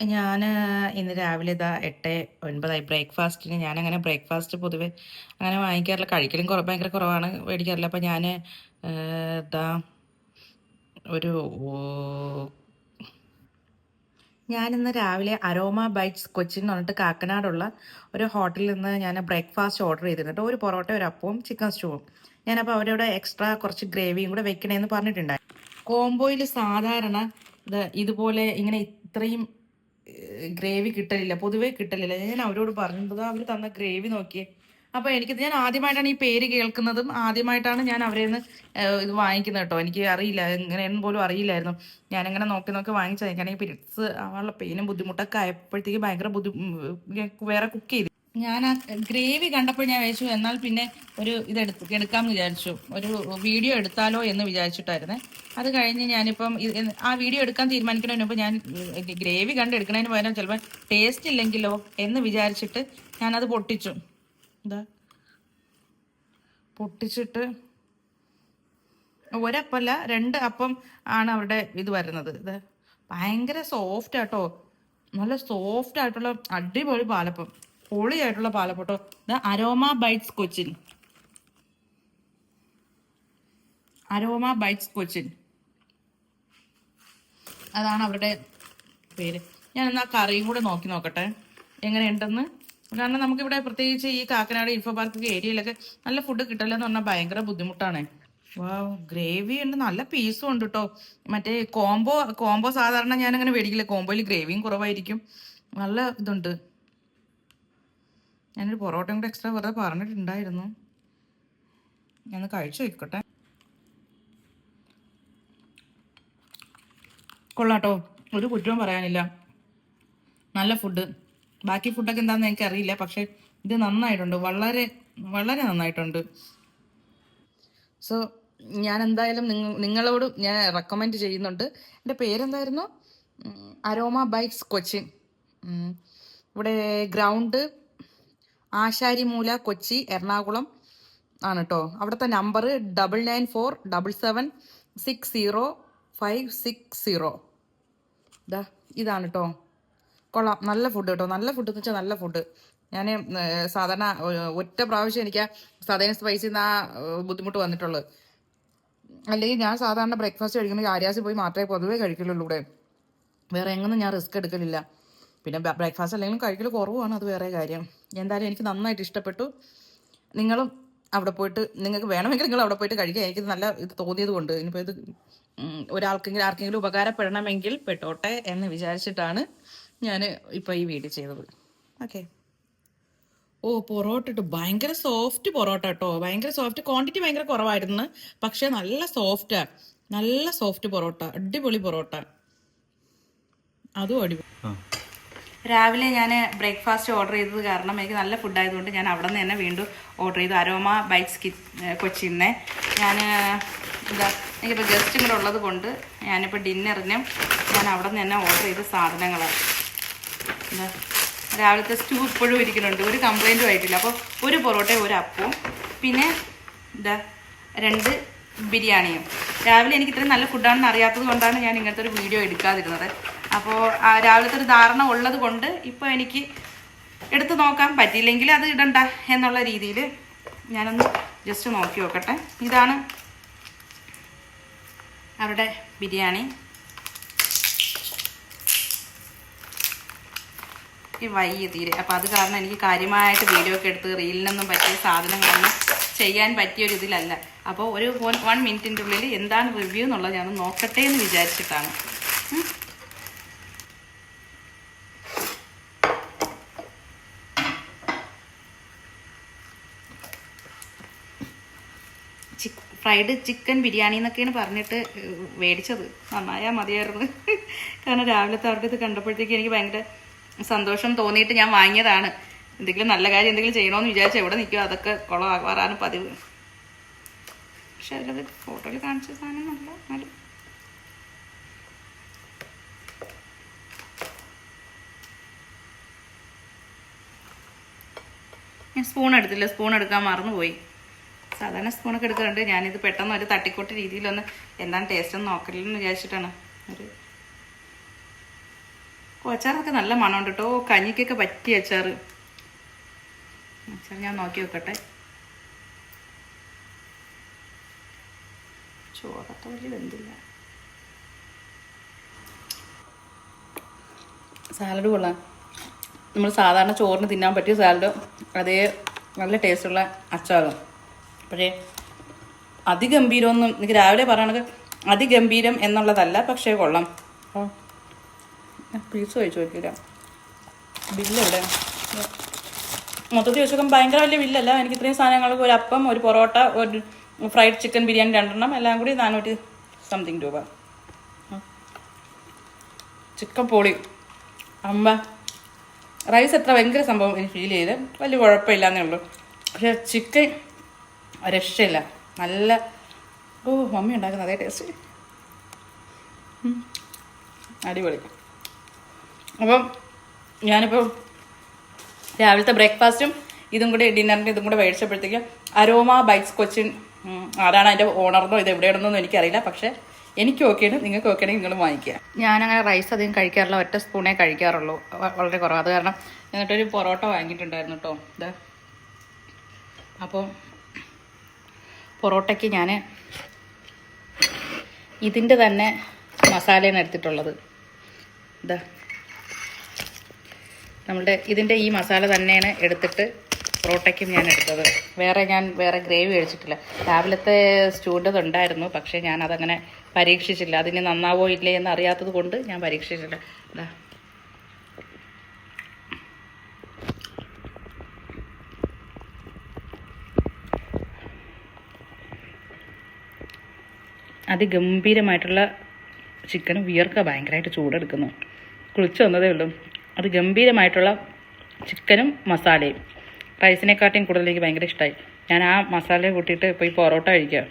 ഞാൻ ഇന്ന് രാവിലെ ഇതാ എട്ട് ഒൻപതായി. ബ്രേക്ക്ഫാസ്റ്റിന് ഞാൻ അങ്ങനെ ബ്രേക്ക്ഫാസ്റ്റ് പൊതുവെ അങ്ങനെ വാങ്ങിക്കാറില്ല. കഴിക്കലും കുറവ് ഭയങ്കര കുറവാണ് മേടിക്കാറില്ല. അപ്പോൾ ഞാൻ ഇതാ ഒരു ഞാനിന്ന് രാവിലെ അരോമ ബൈറ്റ്സ് കൊച്ചിൻ എന്ന് പറഞ്ഞിട്ട് കാക്കനാടുള്ള ഒരു ഹോട്ടലിൽ നിന്ന് ഞാൻ ബ്രേക്ക്ഫാസ്റ്റ് ഓർഡർ ചെയ്തിട്ടുണ്ട്. ഒരു പൊറോട്ട ഒരു അപ്പവും ചിക്കൻ സ്റ്റൂവും. ഞാനപ്പോൾ അവരോട് എക്സ്ട്രാ കുറച്ച് ഗ്രേവിയും കൂടെ വെക്കണേന്ന് പറഞ്ഞിട്ടുണ്ടായി. കോംബോയിൽ സാധാരണ ഇത് ഇതുപോലെ ഇങ്ങനെ ഇത്രയും ഗ്രേവി കിട്ടലില്ല പൊതുവേ കിട്ടലില്ല. ഞാൻ അവരോട് പറഞ്ഞത് അവർ തന്ന ഗ്രേവി നോക്കിയേ. അപ്പോൾ എനിക്ക് ഞാൻ ആദ്യമായിട്ടാണ് ഈ പേര് കേൾക്കുന്നതും ആദ്യമായിട്ടാണ് ഞാൻ അവരിൽ നിന്ന് ഇത് വാങ്ങിക്കുന്നത് കേട്ടോ. എനിക്ക് അറിയില്ല എങ്ങനെയെന്ന് പോലും അറിയില്ലായിരുന്നു. ഞാനങ്ങനെ നോക്കി നോക്കി വാങ്ങിച്ചത്. എനിക്കാണെങ്കിൽ പിരിച്ച് അവളുടെ പെയിനും ബുദ്ധിമുട്ടൊക്കെ ആയപ്പോഴത്തേക്ക് ഭയങ്കര ബുദ്ധി വേറെ കുക്ക് ചെയ്തു ഞാൻ ആ ഗ്രേവി കണ്ടപ്പോൾ ഞാൻ വിചാരിച്ചു എന്നാൽ പിന്നെ ഒരു ഇത് എടുത്ത് എടുക്കാമെന്ന് വിചാരിച്ചു. ഒരു വീഡിയോ എടുത്താലോ എന്ന് വിചാരിച്ചിട്ടായിരുന്നേ. അത് കഴിഞ്ഞ് ഞാനിപ്പം ആ വീഡിയോ എടുക്കാൻ തീരുമാനിക്കുന്നതിന് മുമ്പ് ഞാൻ ഗ്രേവി കണ്ട് എടുക്കുന്നതിന് പകരം ചിലപ്പോൾ ടേസ്റ്റ് ഇല്ലെങ്കിലോ എന്ന് വിചാരിച്ചിട്ട് ഞാനത് പൊട്ടിച്ചു. എന്താ? പൊട്ടിച്ചിട്ട് ഒരപ്പല്ല രണ്ട് അപ്പം ആണ് അവിടെ ഇത് വരുന്നത്. ഇത് ഭയങ്കര സോഫ്റ്റ് ആട്ടോ. നല്ല സോഫ്റ്റ് ആയിട്ടുള്ള അടിപൊളി പാലപ്പം. പൊളിയായിട്ടുള്ള പാലപ്പൊട്ടോ. ഇത് Aroma Bites Cochin. Aroma Bites Cochin. അതാണ് അവരുടെ പേര്. ഞാൻ എന്നാ കറിയും കൂടെ നോക്കി നോക്കട്ടെ. എങ്ങനെയുണ്ടെന്ന്? കാരണം നമുക്കിവിടെ പ്രത്യേകിച്ച് ഈ കാക്കനാട് ഇൻഫോ പാർക്ക് ഏരിയയിലൊക്കെ നല്ല ഫുഡ് കിട്ടില്ലെന്ന് പറഞ്ഞാൽ ഭയങ്കര ബുദ്ധിമുട്ടാണ്. വാവ് ഗ്രേവി ഉണ്ട്. നല്ല പീസും ഉണ്ട് കേട്ടോ മറ്റേ കോംബോ കോംബോ സാധാരണ ഞാനങ്ങനെ മേടിക്കില്ല. കോംബോയിൽ ഗ്രേവിയും കുറവായിരിക്കും. നല്ല ഇതുണ്ട്. ഞാനൊരു പൊറോട്ടയും കൂടെ എക്സ്ട്രാ വെറുതെ പറഞ്ഞിട്ടുണ്ടായിരുന്നു. ഞാൻ കഴിച്ചു വയ്ക്കട്ടെ കൊള്ളാട്ടോ. ഒരു കുറ്റവും പറയാനില്ല. നല്ല ഫുഡ് ബാക്കി ഫുഡൊക്കെ എന്താണെന്ന് എനിക്ക് അറിയില്ല പക്ഷെ ഇത് നന്നായിട്ടുണ്ട്. വളരെ വളരെ നന്നായിട്ടുണ്ട്. സോ ഞാൻ എന്തായാലും നിങ്ങൾ നിങ്ങളോട് ഞാൻ റെക്കമെൻഡ് ചെയ്യുന്നുണ്ട്. എന്റെ പേരെന്തായിരുന്നു? Aroma Bites Cochin. ഇവിടെ ഗ്രൗണ്ട് ആശാരിമൂല കൊച്ചി എറണാകുളം ആണ് കേട്ടോ അവിടുത്തെ number double nine four double seven six zero five six zero ഇതാ ഇതാണ് കേട്ടോ കൊള്ളാം. നല്ല ഫുഡ് കേട്ടോ. നല്ല ഫുഡ് എന്ന് വെച്ചാൽ നല്ല ഫുഡ് ഞാൻ സാധാരണ ഒറ്റ പ്രാവശ്യം എനിക്ക് സാധാരണ സ്പൈസിൽ നിന്ന് ആ ബുദ്ധിമുട്ട് വന്നിട്ടുള്ളത്. അല്ലെങ്കിൽ ഞാൻ സാധാരണ ബ്രേക്ക്ഫാസ്റ്റ് കഴിക്കുന്ന ആര്യാസിൽ പോയി മാത്രമേ പൊതുവേ കഴിക്കലുള്ളൂ ഇവിടെ. വേറെ എങ്ങനെ ഞാൻ റിസ്ക് എടുക്കലില്ല. പിന്നെ ബ്രേക്ക്ഫാസ്റ്റ് അല്ലെങ്കിലും കഴിക്കൽ കുറവാണ്. അത് വേറെ കാര്യം. എന്തായാലും എനിക്ക് നന്നായിട്ട് ഇഷ്ടപ്പെട്ടു. നിങ്ങളും അവിടെ പോയിട്ട് നിങ്ങൾക്ക് വേണമെങ്കിൽ നിങ്ങൾ അവിടെ പോയിട്ട് കഴിക്കുക എനിക്ക് നല്ല ഇത് തോന്നിയത് കൊണ്ട് ഇനിയിപ്പോൾ ഇത് ഒരാൾക്കെങ്കിലും ആർക്കെങ്കിലും ഉപകാരപ്പെടണമെങ്കിൽ പെട്ടോട്ടെ എന്ന് വിചാരിച്ചിട്ടാണ് ഞാൻ ഇപ്പോൾ ഈ വീഡിയോ ചെയ്തത്. ഓക്കെ. ഓ പൊറോട്ട ഇട്ടു ഭയങ്കര സോഫ്റ്റ് പൊറോട്ട കേട്ടോ. ഭയങ്കര സോഫ്റ്റ് ക്വാണ്ടിറ്റി ഭയങ്കര കുറവായിരുന്നു. പക്ഷേ നല്ല സോഫ്റ്റാ നല്ല സോഫ്റ്റ് പൊറോട്ട. അടിപൊളി പൊറോട്ട. അതും അടിപൊളി രാവിലെ ഞാൻ ബ്രേക്ക്ഫാസ്റ്റ് ഓർഡർ ചെയ്തത് കാരണം എനിക്ക് നല്ല ഫുഡായതുകൊണ്ട് ഞാൻ അവിടെ നിന്ന് തന്നെ വീണ്ടും ഓർഡർ ചെയ്തു. അരോമ ബൈറ്റ്സ് കി നിന്ന് ഞാൻ എന്താ എനിക്കിപ്പോൾ ഗസ്റ്റും കൂടെ ഉള്ളത് കൊണ്ട് ഞാനിപ്പോൾ ഡിന്നറിനും ഞാൻ അവിടെ നിന്ന് തന്നെ ഓർഡർ ചെയ്ത സാധനങ്ങൾ എന്താ രാവിലത്തെ സ്റ്റൂ ഇപ്പോഴും ഇരിക്കുന്നുണ്ട്. ഒരു കംപ്ലൈന്റും ആയിട്ടില്ല. അപ്പോൾ ഒരു പൊറോട്ടയും ഒരു അപ്പവും. പിന്നെ എന്താ രണ്ട് ബിരിയാണിയും. രാവിലെ എനിക്ക് ഇത്രയും നല്ല ഫുഡാണെന്ന് അറിയാത്തത് കൊണ്ടാണ് ഞാൻ ഇങ്ങനത്തെ ഒരു വീഡിയോ എടുക്കാതിരുന്നത്. അപ്പോൾ രാവിലത്തെ ഒരു ധാരണ ഉള്ളത് കൊണ്ട് ഇപ്പോൾ എനിക്ക് എടുത്ത് നോക്കാൻ പറ്റിയില്ലെങ്കിൽ അത് ഇടണ്ട എന്നുള്ള രീതിയിൽ ഞാനൊന്ന് ജസ്റ്റ് നോക്കി നോക്കട്ടെ. ഇതാണ് അവരുടെ ബിരിയാണി. ഈ വയ്യ തീരെ. അപ്പം അത് കാരണം എനിക്ക് കാര്യമായിട്ട് വീഡിയോ ഒക്കെ എടുത്ത് റീലിനൊന്നും പറ്റിയ സാധനങ്ങളൊന്നും ചെയ്യാൻ പറ്റിയ ഒരു ഇതിലല്ല. അപ്പോൾ ഒരു വൺ വൺ മിനിറ്റിന്റെ ഉള്ളിൽ എന്താണ് റിവ്യൂ എന്നുള്ളത് ഞാൻ നോക്കട്ടെ എന്ന് വിചാരിച്ചിട്ടാണ്. ചിക്ക് ഫ്രൈഡ് ചിക്കൻ ബിരിയാണി എന്നൊക്കെയാണ് പറഞ്ഞിട്ട് മേടിച്ചത്. നന്നായാൽ മതിയായിരുന്നു. കാരണം രാവിലത്തെ അവരുടെ ഇത് കണ്ടപ്പോഴത്തേക്ക് എനിക്ക് ഭയങ്കര സന്തോഷം തോന്നിയിട്ട് ഞാൻ വാങ്ങിയതാണ്. എന്തെങ്കിലും നല്ല കാര്യം എന്തെങ്കിലും ചെയ്യണമെന്ന് വിചാരിച്ചാൽ എവിടെ നിൽക്കുമോ അതൊക്കെ കുളമാകാറാണ് പതിവ്. പക്ഷെ അതിലത് ഫോട്ടോയിൽ കാണിച്ച സാധനം നല്ല നല്ല. ഞാൻ സ്പൂൺ എടുത്തില്ല. സ്പൂൺ എടുക്കാൻ മറന്നുപോയി. സാധാരണ സ്പൂണൊക്കെ എടുക്കാറുണ്ട്. ഞാനിത് പെട്ടെന്ന് ഒരു തട്ടിക്കൂട്ട് രീതിയിലൊന്ന് എന്താണ് ടേസ്റ്റ് ഒന്ന് നോക്കലെന്ന് വിചാരിച്ചിട്ടാണ്. ഒരു അച്ചാറൊക്കെ നല്ല മണമുണ്ട് കേട്ടോ കഞ്ഞിക്കൊക്കെ പറ്റിയ അച്ചാർ അച്ചാർ ഞാൻ നോക്കി വെക്കട്ടെ. വലിയ വെന്തില്ല. സാലഡ് കൊള്ളാം. നമ്മൾ സാധാരണ ചോറിന് തിന്നാൻ പറ്റിയ സാലഡ് അതേ നല്ല ടേസ്റ്റുള്ള അച്ചാറും. പക്ഷേ അതിഗംഭീരമൊന്നും എനിക്ക് രാവിലെ പറയണത് അതിഗംഭീരം എന്നുള്ളതല്ല പക്ഷേ കൊള്ളാം. പീസ് കഴിച്ചു നോക്കില്ല ബില്ല് എവിടെ മൊത്തത്തിൽ വെച്ചൊക്കെ ഭയങ്കര വലിയ ബില്ലല്ല. എനിക്ക് ഇത്രയും സാധനങ്ങൾക്ക് ഒരു അപ്പം ഒരു പൊറോട്ട ഒരു ഫ്രൈഡ് ചിക്കൻ ബിരിയാണി രണ്ടെണ്ണം എല്ലാം കൂടി നാനൂറ്റി സംതിങ് രൂപ. ചിക്കൻ പോളി. അമ്മ റൈസ് എത്ര ഭയങ്കര സംഭവം എനിക്ക് ഫീൽ ചെയ്ത്. വലിയ കുഴപ്പമില്ലാന്നേ ഉള്ളൂ. പക്ഷേ ചിക്കൻ രക്ഷയില്ല. നല്ല ഓ മമ്മി ഉണ്ടാക്കുന്ന അതേ ടേസ്റ്റ് അടിപൊളി. അപ്പം ഞാനിപ്പോൾ രാവിലത്തെ ബ്രേക്ക്ഫാസ്റ്റും ഇതും കൂടി ഡിന്നറിന്റെ ഇതും കൂടെ മേടിച്ചപ്പോഴത്തേക്കും അരോമ ബൈക്സ് കൊച്ചിൻ ആരാണ് അതിന്റെ ഓണറിനോ ഇത് എവിടെയാണെന്നൊന്നും എനിക്കറിയില്ല. പക്ഷേ എനിക്ക് ഓക്കെയാണ് നിങ്ങൾക്ക് ഓക്കെ ആണെങ്കിൽ നിങ്ങൾ വാങ്ങിക്കുക. ഞാനങ്ങനെ റൈസ് അധികം കഴിക്കാറില്ല. ഒറ്റ സ്പൂണേ കഴിക്കാറുള്ളൂ. വളരെ കുറവ്. അത് കാരണം എന്നിട്ടൊരു പൊറോട്ട വാങ്ങിയിട്ടുണ്ടായിരുന്നു കേട്ടോ ഇത് അപ്പോൾ പൊറോട്ടയ്ക്ക് ഞാൻ ഇതിന്റെ തന്നെ മസാലയാണ് എടുത്തിട്ടുള്ളത്. ഇതാ നമ്മളുടെ ഇതിന്റെ ഈ മസാല തന്നെയാണ് എടുത്തിട്ട് പൊറോട്ടയ്ക്കും ഞാൻ എടുത്തത്. വേറെ ഞാൻ വേറെ ഗ്രേവി കഴിച്ചിട്ടില്ല. രാവിലത്തെ സ്റ്റൂഡ് ഉണ്ടായിരുന്നു പക്ഷേ ഞാൻ അതങ്ങനെ പരീക്ഷിച്ചില്ല. അതിന് നന്നാവോ ഇല്ലേ എന്ന് അറിയാത്തത് കൊണ്ട് ഞാൻ പരീക്ഷിച്ചില്ല. അതിഗംഭീരമായിട്ടുള്ള ചിക്കൻ വിയർക്ക ഭയങ്കരമായിട്ട് ചൂടെടുക്കുന്നു. കുളിച്ചു വന്നതേ ഉള്ളൂ. അത് ഗംഭീരമായിട്ടുള്ള ചിക്കനും മസാലയും. റൈസിനെക്കാട്ടിയും കൂടുതൽ എനിക്ക് ഭയങ്കര ഇഷ്ടമായി ഞാൻ ആ മസാല കൂട്ടിയിട്ട് പോയി പൊറോട്ട കഴിക്കുക.